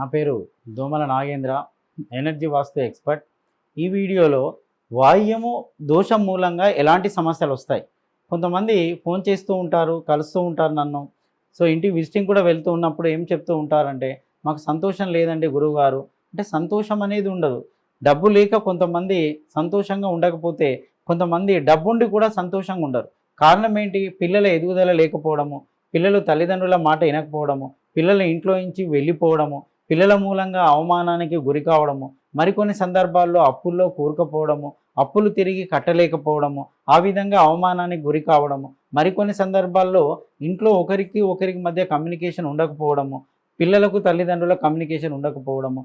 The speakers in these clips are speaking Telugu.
నా పేరు దోమల నాగేంద్ర ఎనర్జీ వాస్తు ఎక్స్పర్ట్ ఈ వీడియోలో వాయుము దోషం మూలంగా ఎలాంటి సమస్యలు వస్తాయి? కొంతమంది ఫోన్ చేస్తూ ఉంటారు కలుస్తూ ఉంటారు నన్ను. సో ఇంటికి విజిటింగ్ కూడా వెళ్తూ ఉన్నప్పుడు ఏం చెప్తూ ఉంటారంటే మాకు సంతోషం లేదండి గురువుగారు అంటే సంతోషం అనేది ఉండదు. డబ్బు లేక కొంతమంది సంతోషంగా ఉండకపోతే కొంతమంది డబ్బుండి కూడా సంతోషంగా ఉండరు. కారణం ఏంటి? పిల్లల ఎదుగుదల లేకపోవడము పిల్లలు తల్లిదండ్రుల మాట వినకపోవడము పిల్లల ఇంట్లో నుంచి వెళ్ళిపోవడము పిల్లల మూలంగా అవమానానికి గురి కావడము మరికొన్ని సందర్భాల్లో అప్పుల్లో కూరుకుపోవడము అప్పులు తిరిగి కట్టలేకపోవడము ఆ విధంగా అవమానానికి గురి కావడము మరికొన్ని సందర్భాల్లో ఇంట్లో ఒకరికి ఒకరికి మధ్య కమ్యూనికేషన్ ఉండకపోవడము పిల్లలకు తల్లిదండ్రుల కమ్యూనికేషన్ ఉండకపోవడము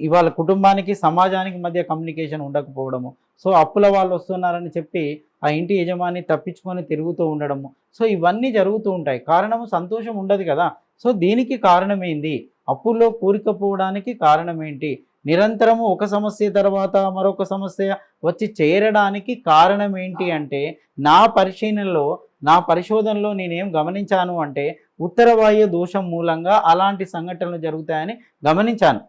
ఇవాళ కుటుంబానికి సమాజానికి మధ్య కమ్యూనికేషన్ ఉండకపోవడము. సో అప్పుల వాళ్ళు వస్తున్నారని చెప్పి ఆ ఇంటి యజమాని తప్పించుకొని తిరుగుతూ ఉండడము. సో ఇవన్నీ జరుగుతూ ఉంటాయి. కారణము సంతోషం ఉండదు కదా. సో దీనికి కారణం ఏంది? అప్పుల్లో కూరికపోవడానికి కారణం ఏంటి నిరంతరము ఒక సమస్య తర్వాత మరొక సమస్య వచ్చి చేరడానికి కారణం ఏంటి అంటే నా పరిశీలనలో నా పరిశోధనలో నేనేం గమనించాను అంటే ఉత్తరవాయు దోషం మూలంగా అలాంటి సంఘటనలు జరుగుతాయని గమనించాను.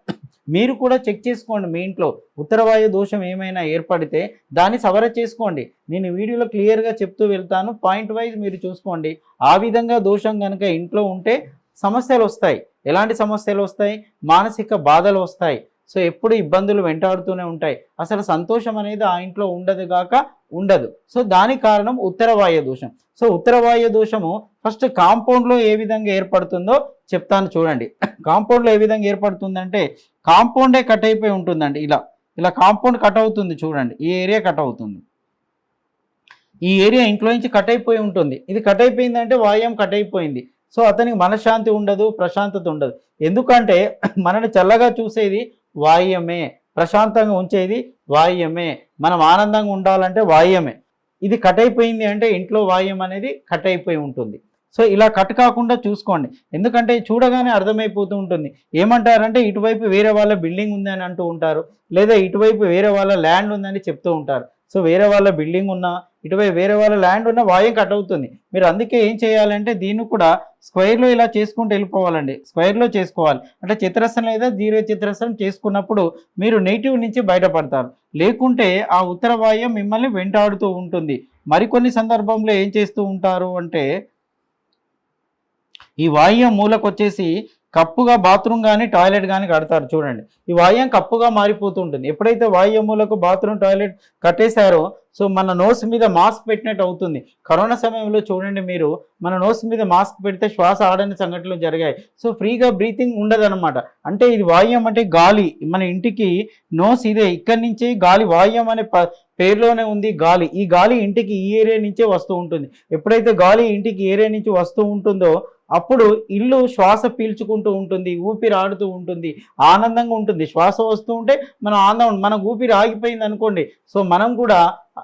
మీరు కూడా చెక్ చేసుకోండి మీ ఇంట్లో. ఉత్తరవాయు దోషం ఏమైనా ఏర్పడితే దాన్ని సవర చేసుకోండి. నేను వీడియోలో క్లియర్గా చెప్తూ వెళ్తాను. పాయింట్ వైజ్ మీరు చూసుకోండి. ఆ విధంగా దోషం కనుక ఇంట్లో ఉంటే సమస్యలు వస్తాయి ఎలాంటి సమస్యలు వస్తాయి మానసిక బాధలు వస్తాయి సో ఎప్పుడు ఇబ్బందులు వెంటాడుతూనే ఉంటాయి. అసలు సంతోషం అనేది ఆ ఇంట్లో ఉండదు గాక ఉండదు. సో దానికి కారణం ఉత్తరవాయు దోషం. సో ఉత్తరవాయు దోషము ఫస్ట్ కాంపౌండ్లో ఏ విధంగా ఏర్పడుతుందో చెప్తాను చూడండి. కాంపౌండ్లో ఏ విధంగా ఏర్పడుతుందంటే కాంపౌండే కట్ అయిపోయి ఉంటుందండి ఇలా. ఇలా కాంపౌండ్ కట్ అవుతుంది చూడండి. ఈ ఏరియా కట్ అవుతుంది. ఈ ఏరియా ఇంట్లో నుంచి కట్ అయిపోయి ఉంటుంది. ఇది కట్ అయిపోయిందంటే వాయుం కట్ అయిపోయింది. సో అతనికి మనశ్శాంతి ఉండదు ప్రశాంతత ఉండదు. ఎందుకంటే మనని చల్లగా చూసేది వాయ్యమే ప్రశాంతంగా ఉంచేది వాయ్యమే. మనం ఆనందంగా ఉండాలంటే వాయ్యమే. ఇది కట్ అయిపోయింది అంటే ఇంట్లో వాయుం అనేది కట్ అయిపోయి ఉంటుంది. సో ఇలా కట్ కాకుండా చూసుకోండి. ఎందుకంటే చూడగానే అర్థమైపోతూ ఉంటుంది. ఏమంటారంటే ఇటువైపు వేరే వాళ్ళ బిల్డింగ్ ఉందని అంటూ ఉంటారు. లేదా ఇటువైపు వేరే వాళ్ళ ల్యాండ్ ఉందని చెప్తూ ఉంటారు. సో వేరే వాళ్ళ బిల్డింగ్ ఉన్నా ఇటువైపు వేరే వాళ్ళ ల్యాండ్ ఉన్న వాయం కట్ అవుతుంది. మీరు అందుకే ఏం చేయాలంటే దీన్ని కూడా స్క్వేర్లో ఇలా చేసుకుంటూ వెళ్ళిపోవాలండి. స్క్వేర్లో చేసుకోవాలి. అంటే చిత్రస్రం లేదా జీరో చిత్రస్రం చేసుకున్నప్పుడు మీరు నెగిటివ్ నుంచి బయటపడతారు. లేకుంటే ఆ ఉత్తర వాయుం మిమ్మల్ని వెంటాడుతూ ఉంటుంది. మరికొన్ని సందర్భంలో ఏం చేస్తూ ఉంటారు అంటే ఈ వాయు మూలకు వచ్చేసి కప్పుగా బాత్రూమ్ కానీ టాయిలెట్ కానీ కడతారు చూడండి. ఈ వాయుం కప్పుగా మారిపోతూ ఉంటుంది ఎప్పుడైతే వాయుములకు బాత్రూమ్ టాయిలెట్ కట్టేశారో సో మన నోస్ మీద మాస్క్ పెట్టినట్టు అవుతుంది. కరోనా సమయంలో చూడండి మీరు మన నోస్ మీద మాస్క్ పెడితే శ్వాస ఆడని సంఘటనలు జరిగాయి. సో ఫ్రీగా బ్రీతింగ్ ఉండదన్నమాట. అంటే ఇది వాయుం అంటే గాలి. మన ఇంటికి నోస్ ఇదే. ఇక్కడి నుంచి గాలి వాయుం అనే ప పేరులోనే ఉంది గాలి. ఈ గాలి ఇంటికి ఈ ఏరియా నుంచే వస్తూ ఉంటుంది. ఎప్పుడైతే గాలి ఇంటికి ఏరియా నుంచి వస్తూ ఉంటుందో అప్పుడు ఇల్లు శ్వాస పీల్చుకుంటూ ఉంటుంది ఊపిరి ఆడుతూ ఉంటుంది ఆనందంగా ఉంటుంది. శ్వాస వస్తూ ఉంటే మనం ఆనందం మనకు ఊపిరి ఆగిపోయింది అనుకోండి. సో మనం కూడా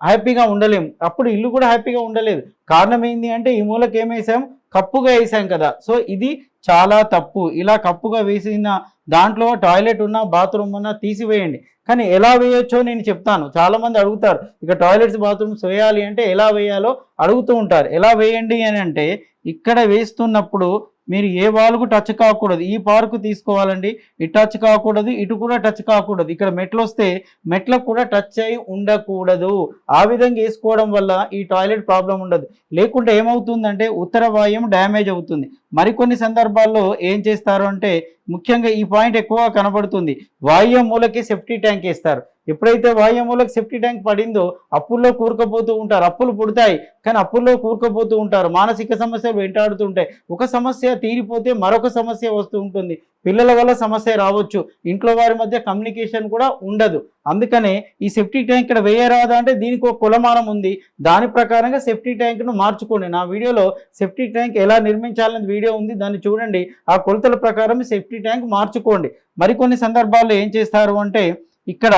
హ్యాపీగా ఉండలేం అప్పుడు ఇల్లు కూడా హ్యాపీగా ఉండలేదు. కారణం ఏంటి అంటే ఈ మూలకి ఏమేసాం కప్పుగా వేసాం కదా. సో ఇది చాలా తప్పు. ఇలా కప్పుగా వేసిన దాంట్లో టాయిలెట్ ఉన్నా బాత్రూమ్ ఉన్నా తీసివేయండి. కానీ ఎలా వేయొచ్చో నేను చెప్తాను. చాలామంది అడుగుతారు ఇక టాయిలెట్స్ బాత్రూమ్స్ వేయాలి అంటే ఎలా వేయాలో అడుగుతూ ఉంటారు. ఎలా వేయండి అని అంటే ఇక్కడ వేస్తున్నప్పుడు మీరు ఏ వాల్కు టచ్ కాకూడదు. ఈ పార్కు తీసుకోవాలండి ఇటు టచ్ కాకూడదు ఇటు కూడా టచ్ కాకూడదు. ఇక్కడ మెట్లు వస్తే మెట్లకు కూడా టచ్ అయి ఉండకూడదు. ఆ విధంగా వేసుకోవడం వల్ల ఈ టాయిలెట్ ప్రాబ్లం ఉండదు. లేకుంటే ఏమవుతుందంటే ఉత్తర వాయుం డ్యామేజ్ అవుతుంది. మరికొన్ని సందర్భాల్లో ఏం చేస్తారు అంటే ముఖ్యంగా ఈ పాయింట్ ఎక్కువ కనబడుతుంది. వాయు మూలకి సెఫ్టీ ట్యాంక్ వేస్తారు. ఎప్పుడైతే వాయు మూలకి సెఫ్టీ ట్యాంక్ పడిందో అప్పుల్లో కూరుకుపోతూ ఉంటారు. అప్పులు పుడతాయి కానీ అప్పుల్లో కూరుకుపోతూ ఉంటారు. మానసిక సమస్యలు వెంటాడుతూ ఉంటాయి. ఒక సమస్య తీరిపోతే మరొక సమస్య వస్తూ ఉంటుంది. పిల్లల వల్ల సమస్య రావచ్చు. ఇంట్లో వారి మధ్య కమ్యూనికేషన్ కూడా ఉండదు. అందుకనే ఈ సెఫ్టీ ట్యాంక్ ఇక్కడ వేయరాదా అంటే దీనికి ఒక కులమానం ఉంది. దాని ప్రకారంగా సెఫ్టీ ట్యాంక్ను మార్చుకోండి. నా వీడియోలో సెఫ్టీ ట్యాంక్ ఎలా నిర్మించాలనేది వీడియో ఉంది. దాన్ని చూడండి. ఆ కొలతల ప్రకారం సేఫ్టీ ట్యాంక్ మార్చుకోండి. మరికొన్ని సందర్భాల్లో ఏం చేస్తారు అంటే ఇక్కడ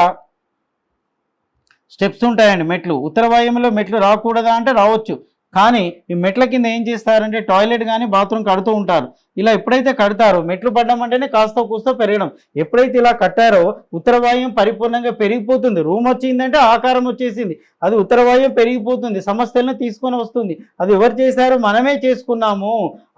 స్టెప్స్ ఉంటాయండి మెట్లు. ఉత్తర వాయువులో మెట్లు రాకూడదా అంటే రావచ్చు. కానీ ఈ మెట్ల కింద ఏం చేస్తారంటే టాయిలెట్ కానీ బాత్రూమ్ కడుతూ ఉంటారు. ఇలా ఎప్పుడైతే కడతారో మెట్లు పడడం అంటేనే కాస్త కూస్తో పెరగడం. ఎప్పుడైతే ఇలా కట్టారో ఉత్తరవాయుం పరిపూర్ణంగా పెరిగిపోతుంది. రూమ్ వచ్చిందంటే ఆకారం వచ్చేసింది. అది ఉత్తరవాయం పెరిగిపోతుంది. సమస్యలను తీసుకొని వస్తుంది. అది ఎవరు చేశారో మనమే చేసుకున్నాము.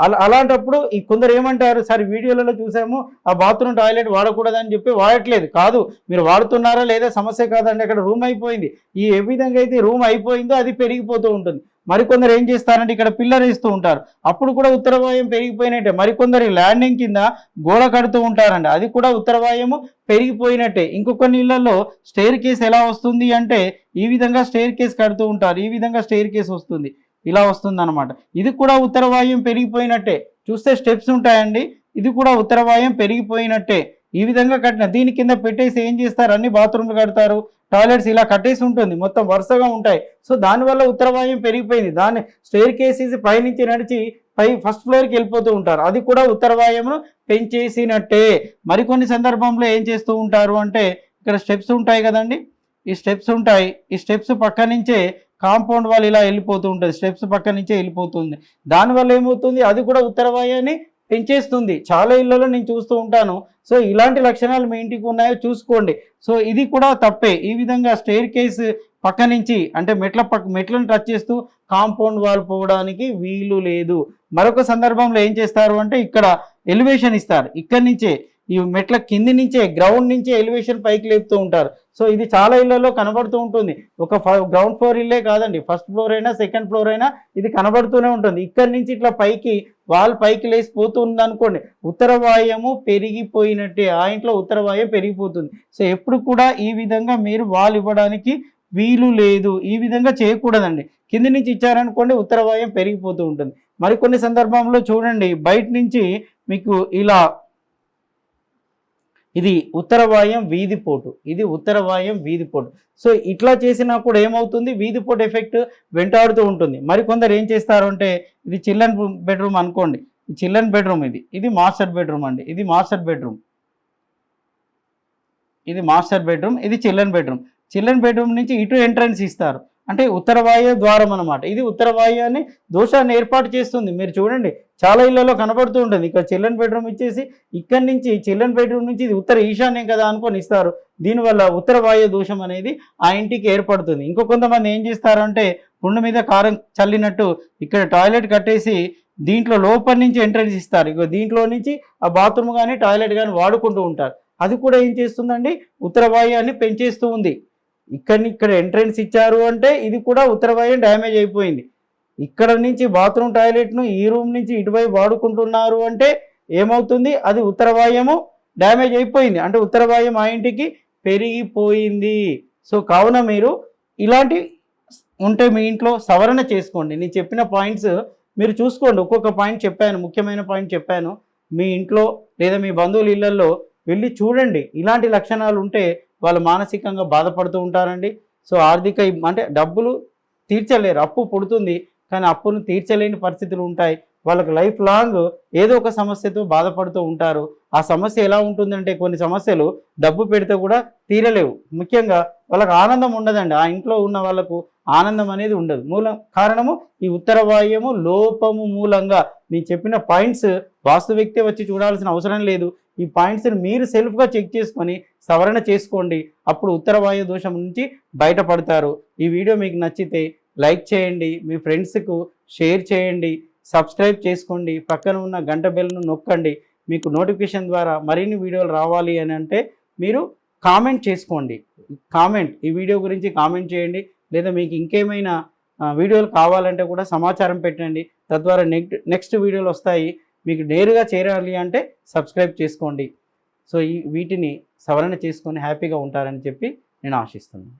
అలా అలాంటప్పుడు ఈ కొందరు ఏమంటారు? సార్ వీడియోలలో చూసాము ఆ బాత్రూమ్ టాయిలెట్ వాడకూడదని చెప్పి వాడట్లేదు. కాదు మీరు వాడుతున్నారా లేదా? సమస్య కాదండి. అక్కడ రూమ్ అయిపోయింది. ఈ ఏ విధంగా అయితే రూమ్ అయిపోయిందో అది పెరిగిపోతూ ఉంటుంది. మరికొందరు ఏం చేస్తారంటే ఇక్కడ పిల్లరేస్తూ ఉంటారు. అప్పుడు కూడా ఉత్తరవాయం పెరిగిపోయినట్టే. మరికొందరు ల్యాండింగ్ కింద గోడ కడుతూ ఉంటారండి అది కూడా ఉత్తరవాయము పెరిగిపోయినట్టే. ఇంకొక నీళ్ళల్లో స్టేర్ కేస్ ఎలా వస్తుంది అంటే ఈ విధంగా స్టేర్ కేస్ కడుతూ ఉంటారు. ఈ విధంగా స్టేర్ కేస్ వస్తుంది. ఇలా వస్తుంది అనమాట ఇది కూడా ఉత్తరవాయం పెరిగిపోయినట్టే. చూస్తే స్టెప్స్ ఉంటాయండి. ఇది కూడా ఉత్తరవాయం పెరిగిపోయినట్టే. ఈ విధంగా కట్టిన దీని కింద పెట్టేసి ఏం చేస్తారు? అన్ని బాత్రూమ్లు కడతారు. టాయిలెట్స్ ఇలా కట్టేసి ఉంటుంది. మొత్తం వరుసగా ఉంటాయి. సో దానివల్ల ఉత్తరవాయం పెరిగిపోయింది. దాన్ని స్టేర్ కేసెస్ పైనుంచి నడిచి పై ఫస్ట్ ఫ్లోర్కి వెళ్ళిపోతూ ఉంటారు. అది కూడా ఉత్తరవాయమును పెంచేసినట్టే. మరికొన్ని సందర్భంలో ఏం చేస్తూ ఉంటారు అంటే ఇక్కడ స్టెప్స్ ఉంటాయి కదండి. ఈ స్టెప్స్ ఉంటాయి. ఈ స్టెప్స్ పక్క నుంచే కాంపౌండ్ వాళ్ళు ఇలా వెళ్ళిపోతూ ఉంటుంది. స్టెప్స్ పక్క నుంచే వెళ్ళిపోతుంది దానివల్ల ఏమవుతుంది? అది కూడా ఉత్తరవాయాన్ని పెంచేస్తుంది. చాలా ఇళ్ళలో నేను చూస్తూ ఉంటాను. సో ఇలాంటి లక్షణాలు మీ ఇంటికి ఉన్నాయో చూసుకోండి. సో ఇది కూడా తప్పే. ఈ విధంగా స్టేర్ కేస్ పక్క నుంచి అంటే మెట్ల పక్క మెట్లను టచ్ చేస్తూ కాంపౌండ్ వాల్ పోవడానికి వీలు లేదు. మరొక సందర్భంలో ఏం చేస్తారు అంటే ఇక్కడ ఎలివేషన్ ఇస్తారు. ఇక్కడి నుంచే ఈ మెట్ల కింది నుంచే గ్రౌండ్ నుంచే ఎలివేషన్ పైకి లేపుతూ ఉంటారు. సో ఇది చాలా ఇళ్ళలో కనబడుతూ ఉంటుంది. ఒక గ్రౌండ్ ఫ్లోర్ ఇల్లే కాదండి. ఫస్ట్ ఫ్లోర్ అయినా సెకండ్ ఫ్లోర్ అయినా ఇది కనబడుతూనే ఉంటుంది. ఇక్కడి నుంచి ఇట్లా పైకి వాల్ పైకి లేసిపోతుంది అనుకోండి ఉత్తరవాయము పెరిగిపోయినట్టే ఆ ఇంట్లో ఉత్తరవాయం పెరిగిపోతుంది. సో ఎప్పుడు కూడా ఈ విధంగా మీరు వాల్ ఇవ్వడానికి వీలు లేదు. ఈ విధంగా చేయకూడదండి. కింది నుంచి ఇచ్చారనుకోండి ఉత్తరవాయం పెరిగిపోతూ ఉంటుంది. మరికొన్ని సందర్భంలో చూడండి బయట నుంచి మీకు ఇలా ఇది ఉత్తరవాయం వీధిపోటు ఇది ఉత్తరవాయం వీధిపోటు సో ఇట్లా చేసినా కూడా ఏమవుతుంది? వీధిపోటు ఎఫెక్ట్ వెంటాడుతూ ఉంటుంది. మరి కొందరు ఏం చేస్తారు అంటే ఇది చిల్డ్రన్ బెడ్రూమ్ అనుకోండి. చిల్డ్రన్ బెడ్రూమ్ ఇది. ఇది మాస్టర్ బెడ్రూమ్ అండి. ఇది మాస్టర్ బెడ్రూమ్. ఇది మాస్టర్ బెడ్రూమ్ ఇది చిల్డ్రన్ బెడ్రూమ్. చిల్డ్రన్ బెడ్రూమ్ నుంచి ఇటు ఎంట్రన్స్ ఇస్తారు. అంటే ఉత్తరవాయు ద్వారం అనమాట ఇది ఉత్తరవాయుని దోషాన్ని ఏర్పాటు చేస్తుంది. మీరు చూడండి చాలా ఇళ్ళలో కనబడుతూ ఉంటుంది. ఇక్కడ చిల్డ్రన్ బెడ్రూమ్ ఇచ్చేసి ఇక్కడి నుంచి చిల్డ్రన్ బెడ్రూమ్ నుంచి ఇది ఉత్తర ఈశాన్యం కదా అనుకొని ఇస్తారు. దీనివల్ల ఉత్తరవాయు దోషం అనేది ఆ ఇంటికి ఏర్పడుతుంది. ఇంకో కొంతమంది ఏం చేస్తారంటే పుండు మీద కారం చల్లినట్టు ఇక్కడ టాయిలెట్ కట్టేసి దీంట్లో లోపలి నుంచి ఎంట్రన్స్ ఇస్తారు. ఇక దీంట్లో నుంచి ఆ బాత్రూమ్ కానీ టాయిలెట్ కానీ వాడుకుంటూ ఉంటారు. అది కూడా ఏం చేస్తుందండి? ఉత్తరవాయుని పెంచేస్తూ ఉంది. ఇక్కడ ఇక్కడ ఎంట్రెన్స్ ఇచ్చారు అంటే ఇది కూడా ఉత్తరవాయం డ్యామేజ్ అయిపోయింది. ఇక్కడ నుంచి బాత్రూమ్ టాయిలెట్ను ఈ రూమ్ నుంచి ఇటువైపు వాడుకుంటున్నారు అంటే ఏమవుతుంది? అది ఉత్తరవాయము డ్యామేజ్ అయిపోయింది. అంటే ఉత్తరవాయం ఆ ఇంటికి పెరిగిపోయింది. సో కావున మీరు ఇలాంటి ఉంటే మీ ఇంట్లో సవరణ చేసుకోండి. నేను చెప్పిన పాయింట్స్ మీరు చూసుకోండి. ఒక్కొక్క పాయింట్ చెప్పాను. ముఖ్యమైన పాయింట్ చెప్పాను. మీ ఇంట్లో లేదా మీ బంధువుల ఇళ్ళలో వెళ్ళి చూడండి. ఇలాంటి లక్షణాలు ఉంటే వాళ్ళు మానసికంగా బాధపడుతూ ఉంటారండి. సో ఆర్థిక అంటే డబ్బులు తీర్చలేరు. అప్పు పుడుతుంది. కానీ అప్పును తీర్చలేని పరిస్థితులు ఉంటాయి. వాళ్ళకి లైఫ్ లాంగ్ ఏదో ఒక సమస్యతో బాధపడుతూ ఉంటారు. ఆ సమస్య ఎలా ఉంటుందంటే కొన్ని సమస్యలు డబ్బు పెడితే కూడా తీరలేవు. ముఖ్యంగా వాళ్ళకి ఆనందం ఉండదండి. ఆ ఇంట్లో ఉన్న వాళ్ళకు ఆనందం అనేది ఉండదు. మూలం కారణము ఈ ఉత్తర వాయుము లోపము మూలంగా నేను చెప్పిన పాయింట్స్ వాస్తు వ్యక్తి వచ్చి చూడాల్సిన అవసరం లేదు. ఈ పాయింట్స్ని మీరు సెల్ఫ్గా చెక్ చేసుకొని సవరణ చేసుకోండి. అప్పుడు ఉత్తర వాయు దోషం నుంచి బయటపడతారు. ఈ వీడియో మీకు నచ్చితే లైక్ చేయండి. మీ ఫ్రెండ్స్కు షేర్ చేయండి. సబ్స్క్రైబ్ చేసుకోండి. పక్కన ఉన్న గంట బెల్ను నొక్కండి. మీకు నోటిఫికేషన్ ద్వారా మరిన్ని వీడియోలు రావాలి అని అంటే మీరు కామెంట్ చేసుకోండి. కామెంట్ ఈ వీడియో గురించి కామెంట్ చేయండి. లేదా మీకు ఇంకేమైనా వీడియోలు కావాలంటే కూడా సమాచారం పెట్టండి. తద్వారా నెక్స్ట్ నెక్స్ట్ వీడియోలు వస్తాయి. మీకు నేరుగా చేరాలి అంటే సబ్స్క్రైబ్ చేసుకోండి. సో ఈ వీటిని సవరణ చేసుకొని హ్యాపీగా ఉంటారని చెప్పి నేను ఆశిస్తున్నాను.